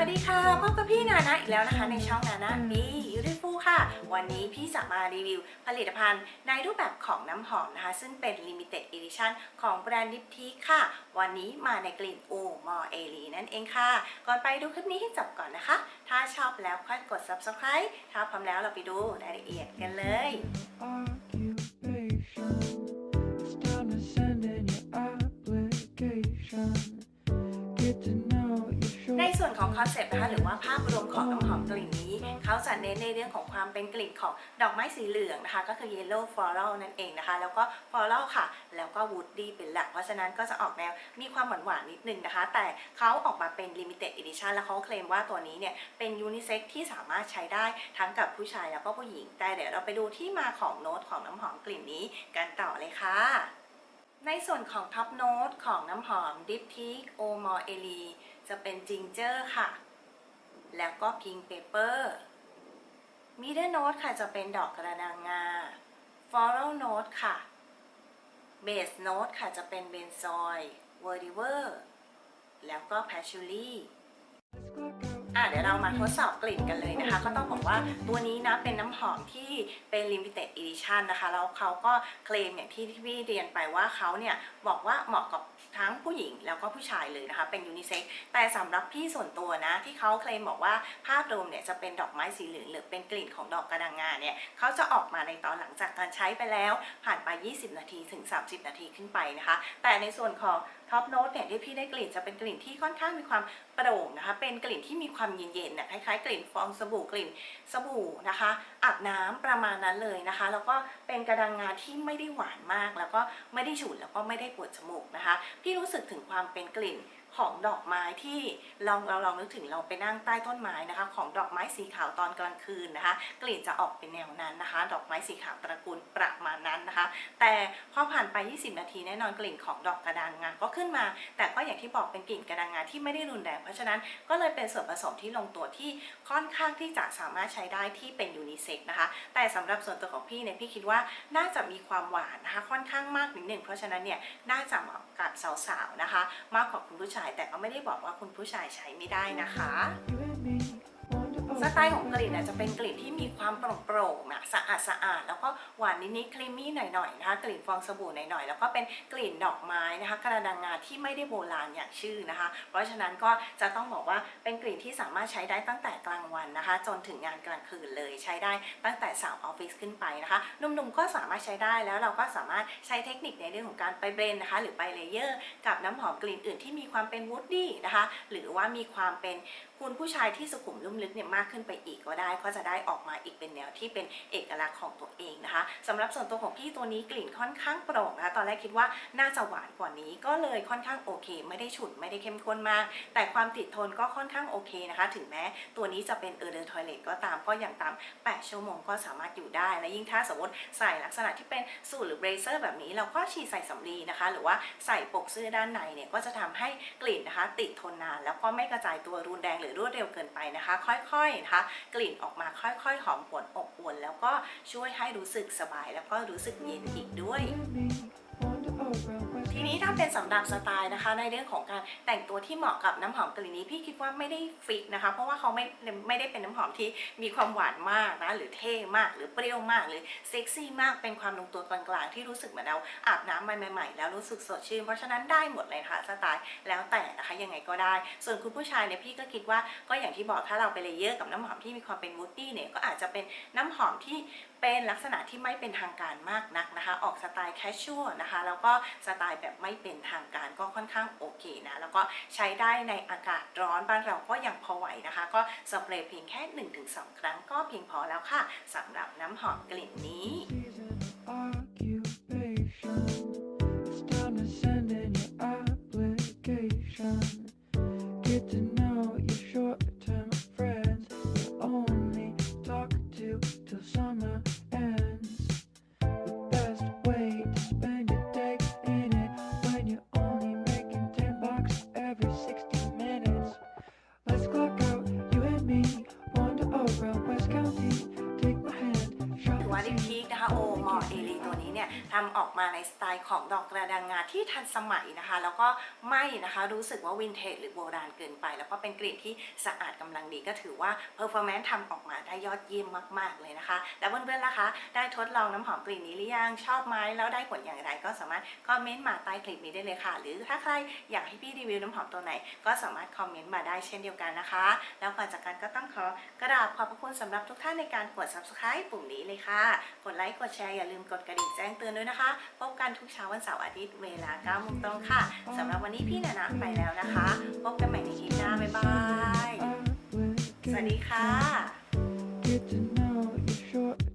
ที่ะพบกับพี่นานะอีกแล้วนะคะ ในช่องนานะบียูทิฟูค่ะ วันนี้พี่จะมารีวิว ผลิตภัณฑ์ในรูปแบบของน้ำหอมนะคะ ซึ่งเป็น Limited Edition ของแบรนด์ดิปทีค่ะ วันนี้มาในกลิ่นโอมอเอลีนั่นเองค่ะ ก่อนไปดูคลิปนี้ให้จบก่อนนะคะ ถ้าชอบแล้วค่อยกด subscribe ถ้าพร้อมแล้วเราไปดูรายละเอียดกันเลย องคอนเซปต์นะคะหรือว่าภาพรวมของน้ำหอมกลิ่นนี้เขาจะเน้นในเรื่องของความเป็นกลิ่นของดอกไม้สีเหลืองนะคะ ก็คือ yellow floral นั่นเองนะคะ แล้วก็ floral ค่ะ แล้วก็ woody เป็นหลัก เพราะฉะนั้นก็จะออกแนวมีความหวานหวานๆนิดนึงนะคะ แต่เขาออกมาเป็น limited edition แล้วเขาเคลมว่าตัวนี้เนี่ยเป็น unisex ที่สามารถใช้ได้ทั้งกับผู้ชายแล้วก็ผู้หญิง แต่เดี๋ยวเราไปดูที่มาของโน้ตของน้ำหอมกลิ่นนี้กันต่อเลยค่ะ ในส่วนของท็อปโน้ตของน้ำหอม Dip t i o m o e l i จะเป็นจิงเจอร์ค่ะ แล้วก็พิงเปเปอร์มิดเดิลโน้ตค่ะจะเป็นดอกกระดังงาฟอรัลโน้ตค่ะเบสโน้ตค่ะจะเป็นเบนซอยเวอร์ดิเวอร์แล้วก็แพชชูรี่ อะเดี๋ยวเรามาทดสอบกลิ่นกันเลยนะคะ ก็ต้องบอกว่าตัวนี้นะเป็นน้ำหอมที่เป็น limited edition นะคะ แล้วเขาก็เคลมอย่างที่ที่พี่เรียนไปว่าเขาเนี่ยบอกว่าเหมาะกับทั้งผู้หญิงแล้วก็ผู้ชายเลยนะคะ เป็นยูนิเซ็กแต่สำหรับพี่ส่วนตัวนะ ที่เขาเคลมบอกว่าภาพรวมเนี่ยจะเป็นดอกไม้สีเหลืองหรือเป็นกลิ่นของดอกกระดังงาเนี่ยเขาจะออกมาในตอนหลังจากการใช้ไปแล้ว ผ่านไป 20 นาทีถึง 30 นาทีขึ้นไปนะคะ แต่ในส่วนของท็อปโน้ตเนี่ยที่พี่ได้กลิ่นจะเป็นกลิ่นที่ค่อนข้างมีความโปร่งนะคะ เป็นกลิ่นที่มีความความเย็นๆน่ะคล้ายๆกลิ่นฟองสบู่กลิ่นสบู่นะคะอาบน้ำประมาณนั้นเลยนะคะ แล้วก็เป็นกระดังงาที่ไม่ได้หวานมาก แล้วก็ไม่ได้ฉุนแล้วก็ไม่ได้ปวดจมูกนะคะ พี่รู้สึกถึงความเป็นกลิ่น ของดอกไม้ที่ลองเราลองนึกถึงเราไปนั่งใต้ต้นไม้นะคะ ของดอกไม้สีขาวตอนกลางคืนนะคะ กลิ่นจะออกเป็นแนวนั้นนะคะ ดอกไม้สีขาวตระกูลประมาณนั้นนะคะ แต่พอผ่านไป 20 นาทีแน่นอนกลิ่นของดอกกระดังงาก็ขึ้นมา แต่ก็อย่างที่บอกเป็นกลิ่นกระดังงาที่ไม่ได้รุนแรงเพราะฉะนั้นก็เลยเป็นส่วนผสมที่ลงตัวที่ค่อนข้างที่จะสามารถใช้ได้ที่เป็นยูนิเซ็กนะคะ แต่สำหรับส่วนตัวของพี่เนี่ยพี่คิดว่าน่าจะมีความหวานนะคะค่อนข้างมากนิดหนึ่งเพราะฉะนั้นเนี่ยน่าจะเหมาะกับสาวๆนะคะ มากกว่าคุณผู้ชายแต่ก็ไม่ได้บอกว่าคุณผู้ชายใช้ไม่ได้นะคะ You and me, wonder สไตล์ของกลิ่นน่ะจะเป็นกลิ่นที่ มีความโปร่งๆนะสะอาดสะอาดแล้วก็หวานนิดๆครีมมี่หน่อยๆนะคะกลิ่นฟองสบู่หน่อยๆแล้วก็เป็นกลิ่นดอกไม้นะคะกระดังงาที่ไม่ได้โบราณอย่างชื่อนะคะ เพราะฉะนั้นก็จะต้องบอกว่าเป็นกลิ่นที่สามารถใช้ได้ตั้งแต่กลางวันนะคะ จนถึงงานกลางคืนเลยใช้ได้ตั้งแต่สาวออฟฟิศขึ้นไปนะคะหนุ่มๆก็สามารถใช้ได้แล้วเราก็สามารถใช้เทคนิคในเรื่องของการไปเบรนนะคะ หรือไปเลเยอร์ กับน้ำหอมกลิ่นอื่นที่มีความเป็นวูดดี้นะคะ หรือว่ามีความเป็นคุณผู้ชายที่สุขุมลุ่มลึกเนี่ยมากขึ้นไปอีกก็ได้ก็จะได้ออกมาอีกเป็นแนวที่เป็นเอกลักษณ์ของตัวเองนะคะสำหรับส่วนตัวของพี่ตัวนี้กลิ่นค่อนข้างโปร่งนะคะตอนแรกคิดว่าน่าจะหวานกว่านี้ก็เลยค่อนข้างโอเค ไม่ได้ฉุนไม่ได้เข้มข้นมาก แต่ความติดทนก็ค่อนข้างโอเคนะคะ ถึงแม้ตัวนี้จะเป็นเออเดอร์ทอยเลตก็ตามก็อย่างตาม 8 ชั่วโมงก็สามารถอยู่ได้ และยิ่งถ้าสมมติใส่ลักษณะที่เป็นสูทหรือเบรเซอร์แบบนี้เราก็ฉีดใส่สำลีนะคะ หรือว่าใส่ปกเสื้อด้านในเนี่ยก็จะทำให้กลิ่นนะคะ ติดทนนาน แล้วก็ไม่กระจายตัวรุนแรงหรือรวดเร็วเกินไปนะคะ ค่อยๆนะคะกลิ่นออกมาค่อยๆหอมปวนอบอวนแล้วก็ช่วยให้รู้สึกสบายแล้วก็รู้สึกเย็นอีกด้วย เป็นสำหรับสไตล์นะคะ ในเรื่องของการแต่งตัวที่เหมาะกับน้ำหอมกลิ่นนี้พี่คิดว่าไม่ได้ฟิกนะคะ เพราะว่าเขาไม่ไม่ได้เป็นน้ำหอมที่มีความหวานมากนะหรือเท่มาก หรือเปรี้ยวมาก หรือเซ็กซี่มากเป็นความลงตัวกลางๆที่รู้สึกเหมือนเราอาบน้ำใหม่ๆแล้วรู้สึกสดชื่นเพราะฉะนั้นได้หมดเลยค่ะสไตล์แล้วแต่นะคะยังไงก็ได้ ส่วนคุณผู้ชายเนี่ยพี่ก็คิดว่าก็อย่างที่บอกถ้าเราไปเลเยอร์กับน้ำหอมที่มีความเป็นวูดดี้เนี่ยก็อาจจะเป็นน้ำหอมที่เป็นลักษณะที่ไม่เป็นทางการมากนักนะคะ ออกสไตล์แคชชวลนะคะ แล้วก็สไตล์แบบไม่เป็นทางการก็ค่อนข้างโอเคนะ แล้วก็ใช้ได้ในอากาศร้อนบ้านเราก็ยังพอไหวนะคะ ก็สเปรย์เพียงแค่ 1-2 ครั้งก็เพียงพอแล้วค่ะสำหรับน้ำหอมกลิ่นนี้ เนี่ยทำออกมาในสไตล์ของดอกกระดังงาที่ทันสมัยนะคะ แล้วก็ไม่นะคะรู้สึกว่าวินเทจหรือโบราณเกินไป แล้วก็เป็นกลิ่นที่สะอาดกำลังดีก็ถือว่าเพอร์ฟอร์แมนซ์ทำออกมาได้ยอดเยี่ยมมากๆเลยนะคะ แล้วเพื่อนๆล่ะคะ ได้ทดลองน้ำหอมกลิ่นนี้หรือยังชอบไหมแล้วได้ผลอย่างไรก็สามารถคอมเมนต์มาใต้คลิปนี้ได้เลยค่ะ หรือถ้าใครอยากให้พี่รีวิวน้ำหอมตัวไหน ก็สามารถคอมเมนต์มาได้เช่นเดียวกันนะคะ แล้วก่อนจากกันก็ต้องขอกราบขอบพระคุณสำหรับทุกท่านในการกด subscribe ปุ่มนี้เลยค่ะ กดไลค์กดแชร์อย่าลืมกดกระดิ่งแจ้งเตือนด้วยนะคะ พบกันทุกเช้าวันเสาร์อาทิตย์เวลา9โมงตรงค่ะสำหรับวันนี้พี่นานะไปแล้วนะคะ พบกันใหม่ในคลิปหน้าบ๊ายบาย สวัสดีค่ะ Get to know